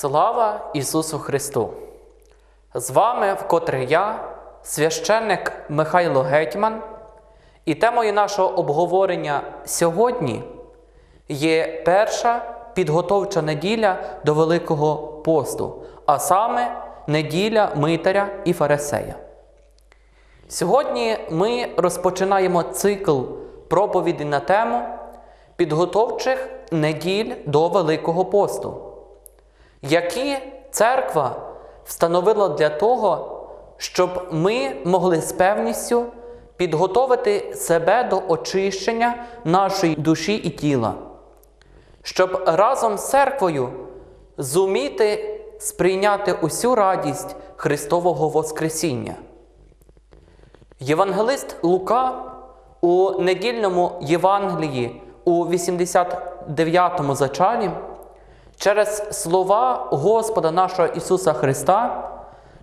Слава Ісусу Христу! З вами вкотре я, священник Михайло Гетьман, і темою нашого обговорення сьогодні є перша підготовча неділя до Великого посту, а саме неділя Митаря і Фарисея. Сьогодні ми розпочинаємо цикл проповіді на тему підготовчих неділь до Великого посту які церква встановила для того, щоб ми могли з певністю підготовити себе до очищення нашої душі і тіла, щоб разом з церквою зуміти сприйняти усю радість Христового Воскресіння. Євангелист Лука у недільному Євангелії у 89 му зачалі через слова Господа нашого Ісуса Христа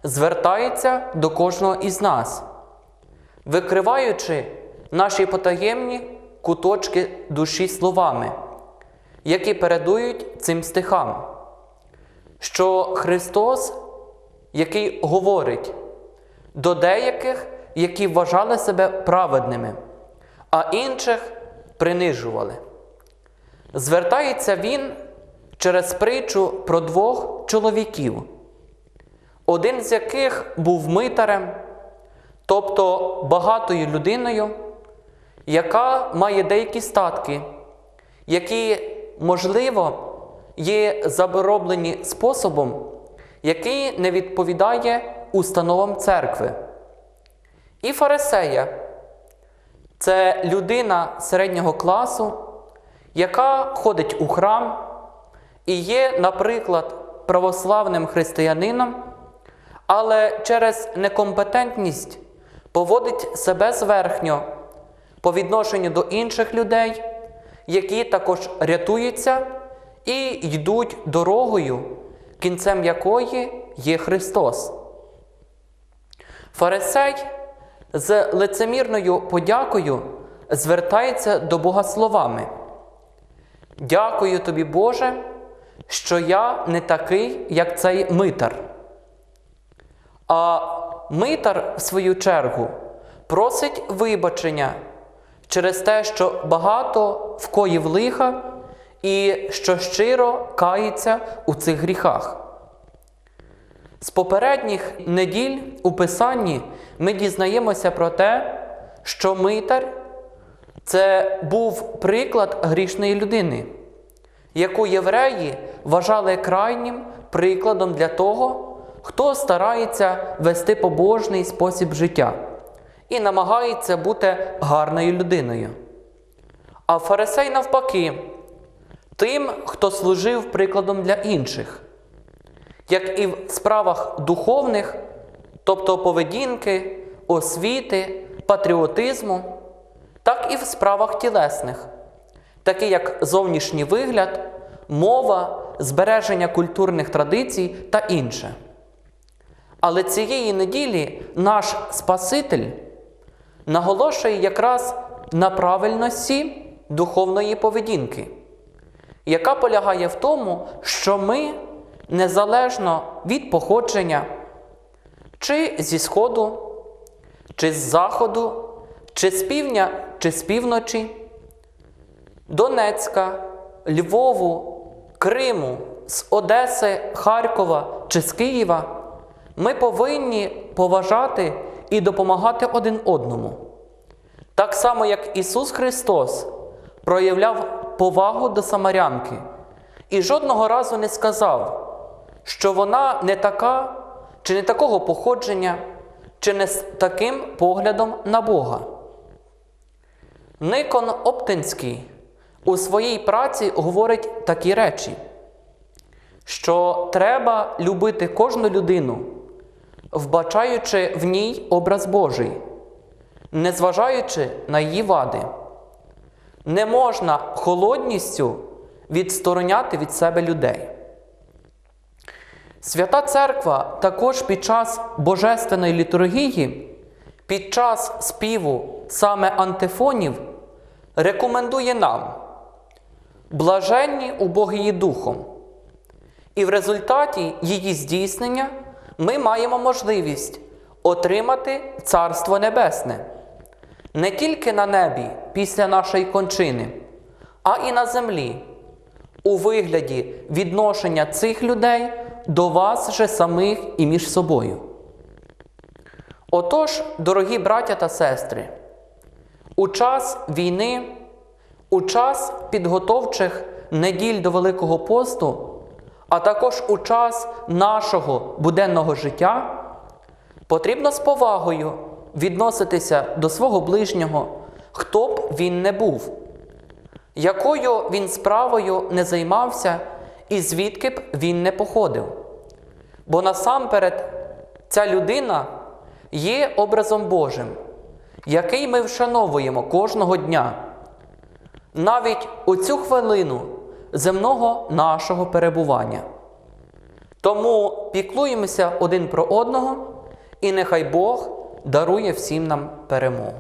звертається до кожного із нас, викриваючи наші потаємні куточки душі словами, які передують цим стихам, що Христос, який говорить до деяких, які вважали себе праведними, а інших принижували. Звертається Він через притчу про двох чоловіків, один з яких був митарем, тобто багатою людиною, яка має деякі статки, які, можливо, є зароблені способом, який не відповідає установам церкви. І фарисея це людина середнього класу, яка ходить у храм і є, наприклад, православним християнином, але через некомпетентність поводить себе зверхньо по відношенню до інших людей, які також рятуються і йдуть дорогою, кінцем якої є Христос. Фарисей з лицемірною подякою звертається до Бога словами. Дякую тобі, Боже що я не такий, як цей митар. А митар, в свою чергу, просить вибачення через те, що багато вкоїв лиха і що щиро кається у цих гріхах. З попередніх неділь у Писанні ми дізнаємося про те, що митар це був приклад грішної людини яку євреї вважали крайнім прикладом для того, хто старається вести побожний спосіб життя і намагається бути гарною людиною. А фарисей, навпаки, тим, хто служив прикладом для інших, як і в справах духовних, тобто поведінки, освіти, патріотизму, так і в справах тілесних такі як зовнішній вигляд, мова, збереження культурних традицій та інше. Але цієї неділі наш Спаситель наголошує якраз на правильності духовної поведінки, яка полягає в тому, що ми незалежно від походження, чи зі Сходу, чи з Заходу, чи з півдня, чи з півночі. Донецька, Львову, Криму, з Одеси, Харкова чи з Києва, ми повинні поважати і допомагати один одному. Так само, як Ісус Христос проявляв повагу до Самарянки і жодного разу не сказав, що вона не така, чи не такого походження, чи не з таким поглядом на Бога. Никон Оптинський у своїй праці говорить такі речі, що треба любити кожну людину, вбачаючи в ній образ Божий, незважаючи на її вади. Не можна холодністю відстороняти від себе людей. Свята Церква також під час Божественної літургії, під час співу саме антифонів, рекомендує нам блаженні убогії духом. І в результаті її здійснення ми маємо можливість отримати Царство Небесне не тільки на небі після нашої кончини, а і на землі, у вигляді відношення цих людей до вас же самих і між собою. Отож, дорогі браття та сестри, у час війни, у час підготовчих неділь до Великого посту, а також у час нашого буденного життя, потрібно з повагою відноситися до свого ближнього, хто б він не був, якою він справою не займався і звідки б він не походив. Бо насамперед ця людина є образом Божим, який ми вшановуємо кожного дня, навіть у цю хвилину земного нашого перебування. Тому піклуємося один про одного, і нехай Бог дарує всім нам перемогу.